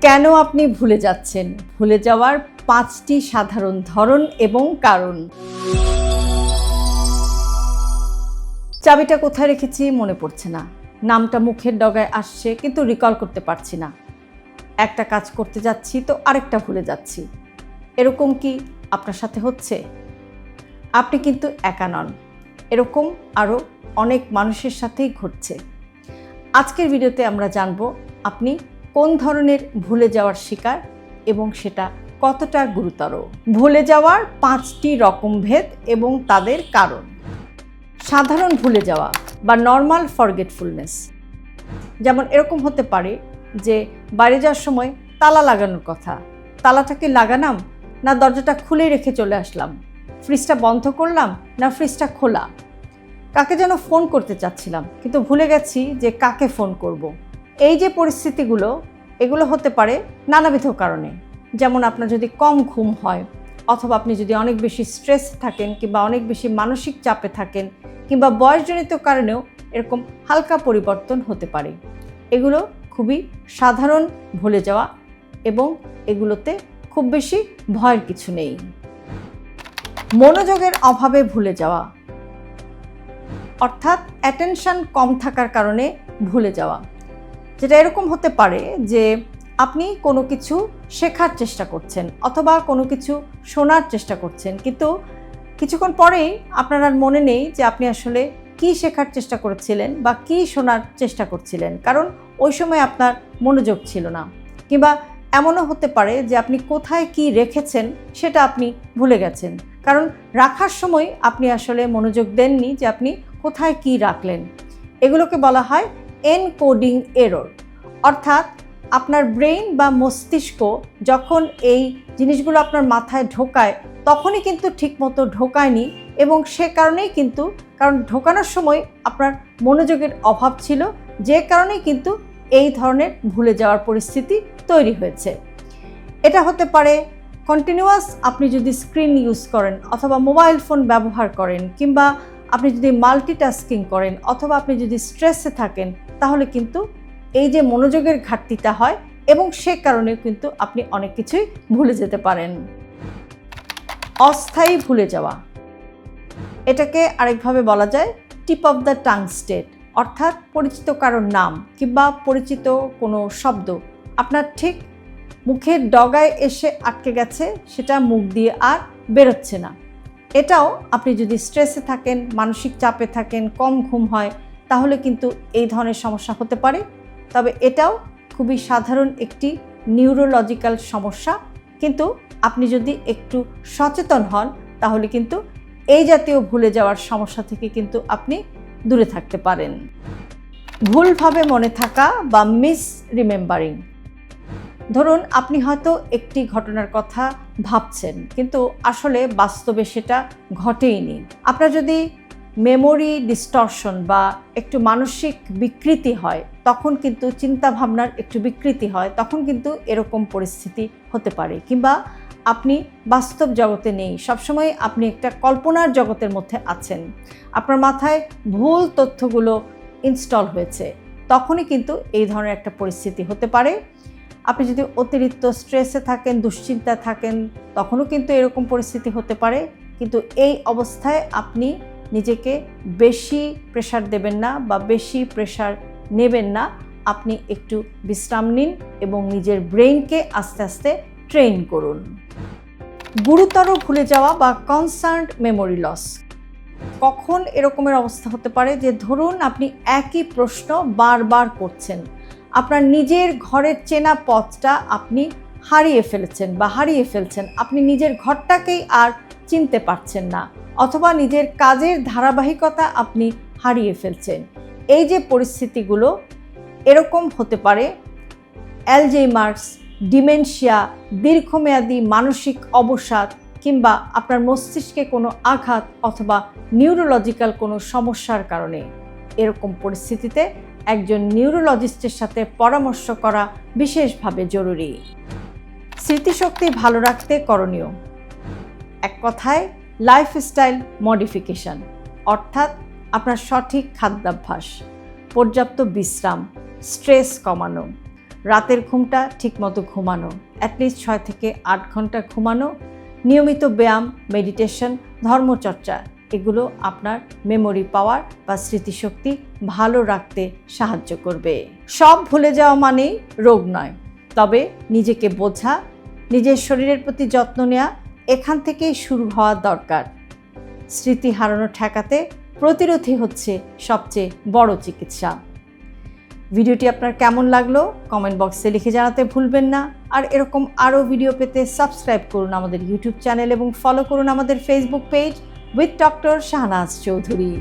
কেন আপনি ভুলে যাচ্ছেন? ভুলে যাওয়ার পাঁচটি সাধারণ ধরন এবং কারণ। চাবিটা কোথায় রেখেছি মনে পড়ছে না। নামটা মুখের ডগায় আসছে, কিন্তু রিকল করতে পারছি না। একটা কাজ করতে যাচ্ছি, তো আরেকটা ভুলে যাচ্ছি। এরকম কি আপনার সাথে হচ্ছে? আপনি কিন্তু একা নন। এরকম আরও অনেক মানুষের সাথেই ঘটছে। আজকের ভিডিওতে আমরা জানব, আপনি কোন ধরনের ভুলে যাওয়ার শিকার এবং সেটা কতটা গুরুতর? ভুলে যাওয়ার পাঁচটি রকম ভেদ এবং তাদের কারণ। সাধারণ ভুলে যাওয়া বা নর্মাল ফরগেটফুলনেস যেমন এরকম হতে পারে যে বাইরে যাওয়ার সময় তালা লাগানোর কথা। তালাটাকে লাগালাম না দরজাটা খুলে রেখে চলে আসলাম। ফ্রিজটা বন্ধ করলাম না ফ্রিজটা খোলা। কাকে যেন ফোন করতে চাচ্ছিলাম, কিন্তু ভুলে গেছি যে কাকে ফোন করব। এই যে পরিস্থিতিগুলো, এগুলো হতে পারে নানাবিধ কারণে। যেমন আপনার যদি কম ঘুম হয়, অথবা আপনি যদি অনেক বেশি স্ট্রেস থাকেন কিংবা অনেক বেশি মানসিক চাপে থাকেন কিংবা বয়সজনিত কারণেও এরকম হালকা পরিবর্তন হতে পারে। এগুলো খুবই সাধারণ ভুলে যাওয়া এবং এগুলোতে খুব বেশি ভয়ের কিছু নেই। মনোযোগের অভাবে ভুলে যাওয়া, অর্থাৎ অ্যাটেনশন কম থাকার কারণে ভুলে যাওয়া। যেটা এরকম হতে পারে যে আপনি কোনো কিছু শেখার চেষ্টা করছেন অথবা কোনো কিছু শোনার চেষ্টা করছেন, কিন্তু কিছুক্ষণ পরেই আপনার আর মনে নেই যে আপনি আসলে কি শেখার চেষ্টা করেছিলেন বা কি শোনার চেষ্টা করছিলেন। কারণ ওই সময় আপনার মনোযোগ ছিল না। কিংবা এমনও হতে পারে যে আপনি কোথায় কি রেখেছেন সেটা আপনি ভুলে গেছেন। কারণ রাখার সময় আপনি আসলে মনোযোগ দেননি যে আপনি কোথায় কি রাখলেন। এগুলোকে বলা হয় এনকোডিং এরর অর্থাৎ আপনার ব্রেইন বা মস্তিষ্ক যখন এই জিনিসগুলো আপনার মাথায় ঢোকায়, তখনই কিন্তু ঠিকমতো ঢোকায়নি এবং সে কারণেই কিন্তু, কারণ ঢোকানোর সময় আপনার মনোযোগের অভাব ছিল, যে কারণেই কিন্তু এই ধরনের ভুলে যাওয়ার পরিস্থিতি তৈরি হয়েছে। এটা হতে পারে কন্টিনিউয়াস আপনি যদি স্ক্রিন ইউজ করেন অথবা মোবাইল ফোন ব্যবহার করেন কিংবা আপনি যদি মাল্টিটাস্কিং করেন অথবা আপনি যদি স্ট্রেসে থাকেন তাহলে কিন্তু এই যে মনোযোগের ঘাটতিটা হয় এবং সে কারণে কিন্তু আপনি অনেক কিছুই ভুলে যেতে পারেন। অস্থায়ী ভুলে যাওয়া। এটাকে আরেকভাবে বলা যায় tip of the tongue state অর্থাৎ পরিচিত কারোর নাম কিংবা পরিচিত কোনো শব্দ। আপনার ঠিক মুখের ডগায় এসে আটকে গেছে, সেটা মুখ দিয়ে আর বেরোচ্ছে না। এটাও আপনি যদি স্ট্রেসে থাকেন, মানসিক চাপে থাকেন, কম ঘুম হয় তাহলে কিন্তু এই ধরনের সমস্যা হতে পারে। তবে এটাও খুবই সাধারণ একটি নিউরোলজিক্যাল সমস্যা। কিন্তু আপনি যদি একটু সচেতন হন, তাহলে কিন্তু এই জাতীয় ভুলে যাওয়ার সমস্যা থেকে কিন্তু আপনি দূরে থাকতে পারেন। ভুলভাবে মনে থাকা বা মিস রিমেম্বারিং ধরুন, আপনি হয়তো একটি ঘটনার কথা ভাবছেন, কিন্তু আসলে বাস্তবে সেটা ঘটেইনি। আপনার যদি মেমোরি ডিস্টর্শন বা একটু মানসিক বিকৃতি হয়, তখন কিন্তু চিন্তা ভাবনার একটু বিকৃতি হয়, তখন কিন্তু এরকম পরিস্থিতি হতে পারে। কিংবা আপনি বাস্তব জগতে নেই, সবসময় আপনি একটা কল্পনার জগতের মধ্যে আছেন। আপনার মাথায় ভুল তথ্যগুলো ইনস্টল হয়েছে, তখনই কিন্তু এই ধরনের একটা পরিস্থিতি হতে পারে। আপনি যদি অতিরিক্ত স্ট্রেসে থাকেন, দুশ্চিন্তায় থাকেন, তখনও কিন্তু এরকম পরিস্থিতি হতে পারে। কিন্তু এই অবস্থায় আপনি নিজেকে বেশি প্রেশার দেবেন না বা বেশি প্রেশার নেবেন না। আপনি একটু বিশ্রাম নিন এবং নিজের ব্রেইনকে আস্তে আস্তে ট্রেন করুন। গুরুতর ভুলে যাওয়া বা কনসার্ন মেমোরি লস কখন এরকমের অবস্থা হতে পারে যে ধরুন আপনি একই প্রশ্ন বারবার করছেন। আপনার নিজের ঘরের চেনা পথটা আপনি হারিয়ে ফেলেছেন বা হারিয়ে ফেলছেন। আপনি নিজের ঘরটাকেই আর চিনতে পারছেন না, অথবা নিজের কাজের ধারাবাহিকতা আপনি হারিয়ে ফেলছেন। এই যে পরিস্থিতিগুলো, এরকম হতে পারে। অ্যালজেইমার্স, ডিমেনশিয়া, দীর্ঘমেয়াদী মানসিক অবসাদ, কিংবা আপনার মস্তিষ্কে কোনো আঘাত অথবা নিউরোলজিক্যাল কোনো সমস্যার কারণে। এরকম পরিস্থিতিতে একজন নিউরোলজিস্টের সাথে পরামর্শ করা বিশেষভাবে জরুরি। স্মৃতিশক্তি ভালো রাখতে করণীয়। এক কথায় লাইফস্টাইল মডিফিকেশন অর্থাৎ আপনার সঠিক খাদ্যাভ্যাস, পর্যাপ্ত বিশ্রাম স্ট্রেস কমানো, রাতের ঘুমটা ঠিকমতো ঘুমানো অ্যাটলিস্ট ছয় থেকে আট ঘণ্টা ঘুমানো, নিয়মিত ব্যায়াম মেডিটেশন ধর্মচর্চা, এগুলো আপনার মেমোরি পাওয়ার বা স্মৃতিশক্তি ভালো রাখতে সাহায্য করবে। সব ভুলে যাওয়া মানেই রোগ নয়, তবে নিজেকে বোঝা, নিজের শরীরের প্রতি যত্ন নেওয়া এখান থেকেই শুরু হওয়া দরকার। স্মৃতি হারানো ঠেকাতে প্রতিরোধী হচ্ছে সবচেয়ে বড় চিকিৎসা। ভিডিওটি আপনার কেমন লাগল কমেন্ট বক্সে লিখে জানাতে ভুলবেন না। আর এরকম আরও ভিডিও পেতে সাবস্ক্রাইব করুন আমাদের ইউটিউব চ্যানেল এবং ফলো করুন আমাদের Facebook page with doctor Shahnaz Chowdhury.